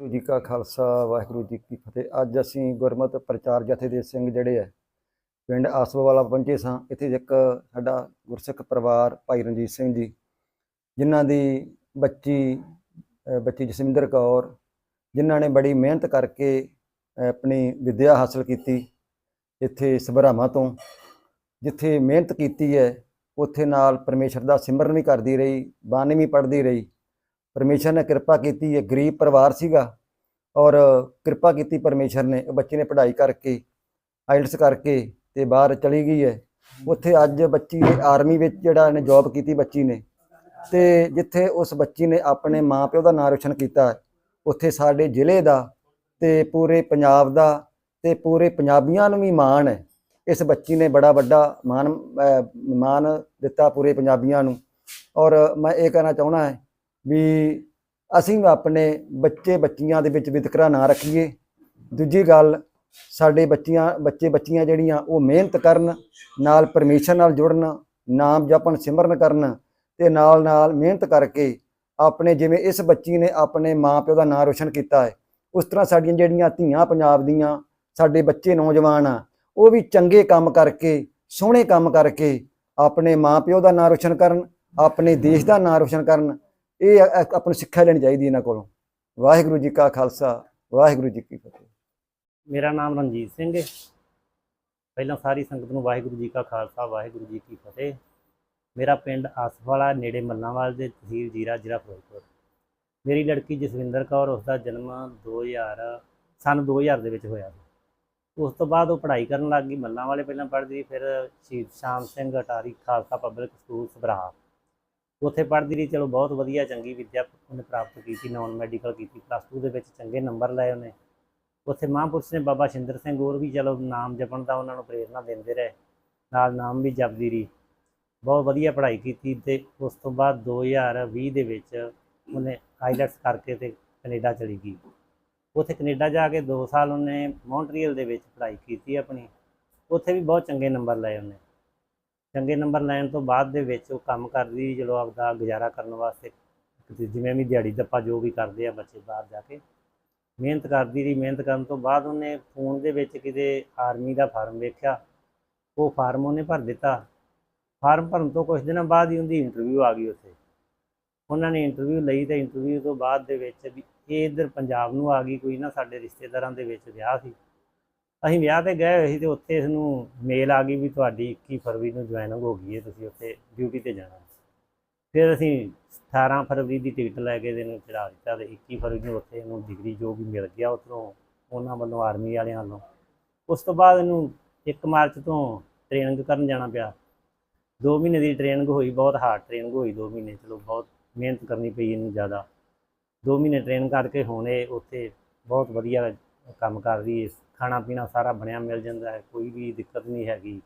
ਵਾਹਿਗੁਰੂ ਜੀ ਕਾ ਖਾਲਸਾ, ਵਾਹਿਗੁਰੂ ਜੀ ਕੀ ਫਤਿਹ। ਅੱਜ ਅਸੀਂ ਗੁਰਮਤਿ ਪ੍ਰਚਾਰ ਜਥੇ ਦੇ ਸਿੰਘ ਜਿਹੜੇ ਆ, ਪਿੰਡ ਆਸਵਾਵਾਲਾ ਪਹੁੰਚੇ ਸਾਂ। ਇੱਥੇ ਇੱਕ ਸਾਡਾ ਗੁਰਸਿੱਖ ਪਰਿਵਾਰ, ਭਾਈ ਰਣਜੀਤ ਸਿੰਘ ਜੀ, ਜਿਨ੍ਹਾਂ ਦੀ ਬੱਚੀ ਬੱਚੀ ਜਸਵਿੰਦਰ ਕੌਰ, ਜਿਨ੍ਹਾਂ ਨੇ ਬੜੀ ਮਿਹਨਤ ਕਰਕੇ ਆਪਣੀ ਵਿੱਦਿਆ ਹਾਸਲ ਕੀਤੀ ਇੱਥੇ ਸਭਰਾਵਾਂ ਤੋਂ। ਜਿੱਥੇ ਮਿਹਨਤ ਕੀਤੀ ਹੈ, ਉੱਥੇ ਨਾਲ ਪਰਮੇਸ਼ਰ ਦਾ ਸਿਮਰਨ ਵੀ ਕਰਦੀ ਰਹੀ ਬਾਣੀ ਵੀ ਪੜ੍ਹਦੀ ਰਹੀ। ਪਰਮੇਸ਼ਰ ਨੇ ਕਿਰਪਾ ਕੀਤੀ, ਇਹ ਗਰੀਬ ਪਰਿਵਾਰ ਸੀਗਾ। ਔਰ ਕਿਰਪਾ ਕੀਤੀ ਪਰਮੇਸ਼ਰ ਨੇ, ਉਹ ਬੱਚੀ ਨੇ ਪੜ੍ਹਾਈ ਕਰਕੇ ਆਇਲਟਸ ਕਰਕੇ ਤੇ ਬਾਹਰ ਚਲੀ ਗਈ ਹੈ। ਉੱਥੇ ਅੱਜ ਬੱਚੀ ਨੇ ਆਰਮੀ ਵਿੱਚ ਜਿਹੜਾ ਇਹਨੇ ਜੌਬ ਕੀਤੀ ਬੱਚੀ ਨੇ ਤੇ ਜਿੱਥੇ ਉਸ ਬੱਚੀ ਨੇ ਆਪਣੇ ਮਾਪਿਓ ਦਾ ਨਾਂ ਰੋਸ਼ਨ ਕੀਤਾ, ਉੱਥੇ ਸਾਡੇ ਜ਼ਿਲ੍ਹੇ ਦਾ ਤੇ ਪੂਰੇ ਪੰਜਾਬ ਦਾ ਤੇ ਪੂਰੇ ਪੰਜਾਬੀਆਂ ਨੂੰ ਵੀ ਮਾਣ ਹੈ। ਇਸ ਬੱਚੀ ਨੇ ਬੜਾ ਵੱਡਾ ਮਾਣ, ਅਹ, ਮਾਣ ਦਿੱਤਾ ਪੂਰੇ ਪੰਜਾਬੀਆਂ ਨੂੰ। ਔਰ ਮੈਂ ਇਹ ਕਹਿਣਾ ਚਾਹੁੰਦਾ ਹੈ ਵੀ ਅਸੀਂ ਵੀ ਆਪਣੇ ਬੱਚੇ ਬੱਚੀਆਂ ਦੇ ਵਿੱਚ ਵਿਤਕਰਾ ਨਾ ਰੱਖੀਏ। ਦੂਜੀ ਗੱਲ, ਸਾਡੇ ਬੱਚੀਆਂ, ਬੱਚੇ ਬੱਚੀਆਂ ਜਿਹੜੀਆਂ, ਉਹ ਮਿਹਨਤ ਕਰਨ, ਨਾਲ ਪਰਮੇਸ਼ਰ ਨਾਲ ਜੁੜਨ, ਨਾਮ ਜਪਣ, ਸਿਮਰਨ ਕਰਨ ਤੇ ਨਾਲ ਨਾਲ ਮਿਹਨਤ ਕਰਕੇ ਆਪਣੇ ਜਿਵੇਂ ਇਸ ਬੱਚੀ ਨੇ ਆਪਣੇ ਮਾਪਿਓ ਦਾ ਨਾਂ ਰੋਸ਼ਨ ਕੀਤਾ ਹੈ, ਉਸ ਤਰ੍ਹਾਂ ਸਾਡੀਆਂ ਜਿਹੜੀਆਂ ਧੀਆਂ ਪੰਜਾਬ ਦੀਆਂ, ਸਾਡੇ ਬੱਚੇ ਨੌਜਵਾਨ ਆ, ਉਹ ਵੀ ਚੰਗੇ ਕੰਮ ਕਰਕੇ, ਸੋਹਣੇ ਕੰਮ ਕਰਕੇ ਆਪਣੇ ਮਾਪਿਓ ਦਾ ਨਾਂ ਰੋਸ਼ਨ ਕਰਨ, ਆਪਣੇ ਦੇਸ਼ ਦਾ ਨਾਂ ਰੋਸ਼ਨ ਕਰਨ ਇਹ ਅ- ਆਪਾਂ ਨੂੰ ਸਿੱਖਿਆ ਲੈਣੀ ਚਾਹੀਦੀ ਇਹਨਾਂ ਕੋਲੋਂ। ਵਾਹਿਗੁਰੂ ਜੀ ਕਾ ਖਾਲਸਾ, ਵਾਹਿਗੁਰੂ ਜੀ ਕੀ ਫਤਿਹ। ਮੇਰਾ ਨਾਮ ਰਣਜੀਤ ਸਿੰਘ ਹੈ। ਪਹਿਲਾਂ ਸਾਰੀ ਸੰਗਤ ਨੂੰ ਵਾਹਿਗੁਰੂ ਜੀ ਕਾ ਖਾਲਸਾ, ਵਾਹਿਗੁਰੂ ਜੀ ਕੀ ਫਤਿਹ। ਮੇਰਾ ਪਿੰਡ ਆਸਫਾਲਾ ਨੇੜੇ ਮੱਲਾਂਵਾਲ ਦੇ ਤਹਿਸੀਲ ਜੀਰਾ, ਜ਼ਿਲ੍ਹਾ ਫਿਰੋਜ਼ਪੁਰ। ਮੇਰੀ ਲੜਕੀ ਜਸਵਿੰਦਰ ਕੌਰ, ਉਸ ਦਾ ਜਨਮ 2000 ਸਨ 2000 ਦੇ ਵਿੱਚ ਹੋਇਆ ਸੀ। ਉਸ ਤੋਂ ਬਾਅਦ ਉਹ ਪੜ੍ਹਾਈ ਕਰਨ ਲੱਗ ਗਈ। ਮੱਲਾਂ ਵਾਲੇ ਪਹਿਲਾਂ ਪੜ੍ਹਦੀ ਰਹੀ, ਫਿਰ ਸ਼ਹੀਦ ਸ਼ਾਮ ਸਿੰਘ ਅਟਾਰੀ ਖਾਲਸਾ ਪਬਲਿਕ ਸਕੂਲ ਸਬਰਾਹ ਉੱਥੇ ਪੜ੍ਹਦੀ ਰਹੀ, ਚਲੋ ਬਹੁਤ ਵਧੀਆ, ਚੰਗੀ ਵਿੱਦਿਆ ਉਹਨੇ ਪ੍ਰਾਪਤ ਕੀਤੀ ਨਾਨ ਮੈਡੀਕਲ ਕੀਤੀ ਪਲੱਸ 2 ਦੇ ਵਿੱਚ ਚੰਗੇ ਨੰਬਰ ਲਏ ਉਹਨੇ। ਉੱਥੇ ਮਹਾਂਪੁਰਸ਼ ਨੇ ਬਾਬਾ ਸ਼ਿੰਦਰ ਸਿੰਘ ਹੋਰ ਵੀ ਚਲੋ ਨਾਮ ਜਪਣ ਦਾ ਉਹਨਾਂ ਨੂੰ ਪ੍ਰੇਰਣਾ ਦਿੰਦੇ ਰਹੇ, ਨਾਲ ਨਾਮ ਵੀ ਜਪਦੀ ਰਹੀ। ਬਹੁਤ ਵਧੀਆ ਪੜ੍ਹਾਈ ਕੀਤੀ ਤੇ ਉਸ ਤੋਂ ਬਾਅਦ 2020 ਦੇ ਵਿੱਚ ਉਹਨੇ ਆਈਲੈਟਸ ਕਰਕੇ ਤੇ ਕੈਨੇਡਾ ਚਲੀ ਗਈ। ਉੱਥੇ ਕੈਨੇਡਾ ਜਾ ਕੇ 2 ਸਾਲ ਉਹਨੇ ਮੌਂਟਰੀਅਲ ਦੇ ਵਿੱਚ ਪੜ੍ਹਾਈ ਕੀਤੀ ਆਪਣੀ। ਉੱਥੇ ਵੀ ਬਹੁਤ ਚੰਗੇ ਨੰਬਰ ਲਏ ਉਹਨੇ। ਚੰਗੇ ਨੰਬਰ ਲੈਣ ਤੋਂ ਬਾਅਦ ਦੇ ਵਿੱਚ ਉਹ ਕੰਮ ਕਰਦੀ ਰਹੀ ਚਲੋ ਆਪਦਾ ਗੁਜ਼ਾਰਾ ਕਰਨ ਵਾਸਤੇ ਜਿਵੇਂ ਵੀ ਦਿਹਾੜੀ ਦੱਪਾ ਜੋ ਵੀ ਕਰਦੇ ਆ ਬੱਚੇ ਬਾਹਰ ਜਾ ਕੇ, ਮਿਹਨਤ ਕਰਦੀ ਰਹੀ। ਮਿਹਨਤ ਕਰਨ ਤੋਂ ਬਾਅਦ ਉਹਨੇ ਫੋਨ ਦੇ ਵਿੱਚ ਕਿਤੇ ਆਰਮੀ ਦਾ ਫਾਰਮ ਵੇਖਿਆ। ਉਹ ਫਾਰਮ ਉਹਨੇ ਭਰ ਦਿੱਤਾ। ਫਾਰਮ ਭਰਨ ਤੋਂ ਕੁਝ ਦਿਨਾਂ ਬਾਅਦ ਹੀ ਉਹਦੀ ਇੰਟਰਵਿਊ ਆ ਗਈ ਉੱਥੇ। ਉਹਨਾਂ ਨੇ ਇੰਟਰਵਿਊ ਲਈ ਤੇ ਇੰਟਰਵਿਊ ਤੋਂ ਬਾਅਦ ਦੇ ਵਿੱਚ ਵੀ ਇਹ ਇੱਧਰ ਪੰਜਾਬ ਨੂੰ ਆ ਗਈ। ਕੋਈ ਨਾ ਸਾਡੇ ਰਿਸ਼ਤੇਦਾਰਾਂ ਦੇ ਵਿੱਚ ਵਿਆਹ ਸੀ। ਅਸੀਂ ਵਿਆਹ ਤੇ ਗਏ ਹੋਏ ਸੀ ਤੇ ਉੱਥੇ ਇਸ ਨੂੰ ਮੇਲ ਆ ਗਈ ਵੀ ਤੁਹਾਡੀ 21 ਫਰਵਰੀ ਨੂੰ ਜੁਆਇਨਿੰਗ ਹੋ ਗਈ ਹੈ, ਤੁਸੀਂ ਉੱਥੇ ਡਿਊਟੀ ਤੇ ਜਾਣਾ ਫਿਰ ਅਸੀਂ 18 ਫਰਵਰੀ ਦੀ ਟਿਕਟ ਲੈ ਕੇ ਇਹਨੂੰ ਚੜਾ ਦਿੱਤਾ ਤੇ 21 ਫਰਵਰੀ ਨੂੰ ਉੱਥੇ ਇਹਨੂੰ ਡਿਗਰੀ ਜੋ ਵੀ ਮਿਲ ਗਿਆ ਉੱਥੋਂ ਉਹਨਾਂ ਵੱਲੋਂ ਆਰਮੀ ਵਾਲਿਆਂ ਵੱਲੋਂ। ਉਸ ਤੋਂ ਬਾਅਦ ਇਹਨੂੰ 1 ਮਾਰਚ ਤੋਂ ਟ੍ਰੇਨਿੰਗ ਕਰਨ ਜਾਣਾ ਪਿਆ। 2 ਮਹੀਨੇ ਦੀ ਟ੍ਰੇਨਿੰਗ ਹੋਈ, ਬਹੁਤ ਹਾਰਡ ਟ੍ਰੇਨਿੰਗ ਹੋਈ 2 ਮਹੀਨੇ, ਚਲੋ ਬਹੁਤ ਮਿਹਨਤ ਕਰਨੀ ਪਈ ਇਹਨੂੰ ਜ਼ਿਆਦਾ। 2 ਮਹੀਨੇ ਟ੍ਰੇਨ ਕਰਕੇ ਹੁਣ ਇਹ ਉੱਥੇ ਬਹੁਤ ਵਧੀਆ ਕੰਮ ਕਰ ਰਹੀ ਹੈ ਖਾਣਾ ਪੀਣਾ ਸਾਰਾ ਬਣਿਆ ਮਿਲ ਜਾਂਦਾ ਹੈ, ਕੋਈ ਵੀ ਦਿੱਕਤ ਨਹੀਂ ਹੈਗੀ।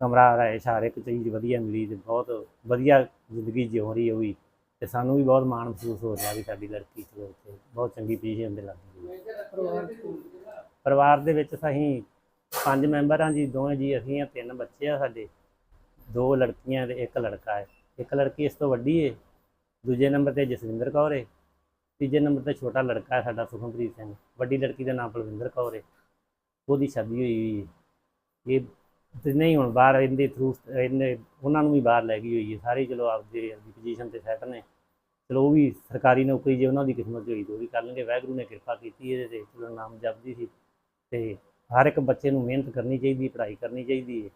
ਕਮਰਾ ਰਹਿਸ਼, ਹਰ ਇੱਕ ਚੀਜ਼ ਵਧੀਆ ਮਿਲੀ ਤੇ ਬਹੁਤ ਵਧੀਆ ਜ਼ਿੰਦਗੀ ਜਿਉ ਰਹੀ ਹੋਈ ਤੇ ਸਾਨੂੰ ਵੀ ਬਹੁਤ ਮਾਣ ਮਹਿਸੂਸ ਹੋ ਰਿਹਾ ਵੀ ਸਾਡੀ ਲੜਕੀ ਚਲੋ ਉੱਥੇ ਬਹੁਤ ਚੰਗੀ ਪੋਜੀਸ਼ਨ ਦੇ ਲੱਗ ਪਰਿਵਾਰ ਦੇ ਵਿੱਚ ਅਸੀਂ ਪੰਜ ਮੈਂਬਰ ਹਾਂ ਜੀ, ਦੋਵੇਂ ਜੀ, ਅਸੀਂ ਆ ਤਿੰਨ ਬੱਚੇ ਆ ਸਾਡੇ। ਦੋ ਲੜਕੀਆਂ ਤੇ ਇੱਕ ਲੜਕਾ ਹੈ। ਇੱਕ ਲੜਕੀ ਇਸ ਤੋਂ ਵੱਡੀ ਹੈ ਦੂਜੇ ਨੰਬਰ ਤੇ ਜਸਵਿੰਦਰ ਕੌਰ ਹੈ ਤੀਜੇ ਨੰਬਰ ਤੇ ਛੋਟਾ ਲੜਕਾ ਹੈ ਸਾਡਾ ਸੁਖਮਪ੍ਰੀਤ ਸਿੰਘ। ਵੱਡੀ ਲੜਕੀ ਦਾ ਨਾਮ ਬਲਵਿੰਦਰ ਕੌਰ ਹੈ ਉਹਦੀ ਸ਼ਾਦੀ ਹੋਈ ਹੋਈ ਹੈ। ਇਹ ਤੇ ਨਹੀਂ ਹੁਣ ਬਾਹਰ ਇਹਦੇ ਥਰੂ ਇਹਨੇ ਉਹਨਾਂ ਨੂੰ ਵੀ ਬਾਹਰ ਲੈ ਗਈ ਹੋਈ ਹੈ। ਸਾਰੇ ਚਲੋ ਆਪਦੇ ਆਪਦੀ ਪੋਜੀਸ਼ਨ ਤੇ ਸੈਟ ਨੇ। ਚਲੋ ਉਹ ਵੀ ਸਰਕਾਰੀ ਨੌਕਰੀ ਜੇ ਉਹਨਾਂ ਦੀ ਕਿਸਮਤ ਹੋਈ ਤਾਂ ਉਹ ਵੀ ਕਰ ਲੈਣਗੇ। ਵਾਹਿਗੁਰੂ ਨੇ ਕਿਰਪਾ ਕੀਤੀ ਇਹਦੇ ਤੇ। ਚਲੋ ਨਾਮ ਜਪਦੀ ਸੀ। ਤੇ ਹਰ ਇੱਕ ਬੱਚੇ ਨੂੰ ਮਿਹਨਤ ਕਰਨੀ ਚਾਹੀਦੀ, ਪੜ੍ਹਾਈ ਕਰਨੀ ਚਾਹੀਦੀ ਹੈ।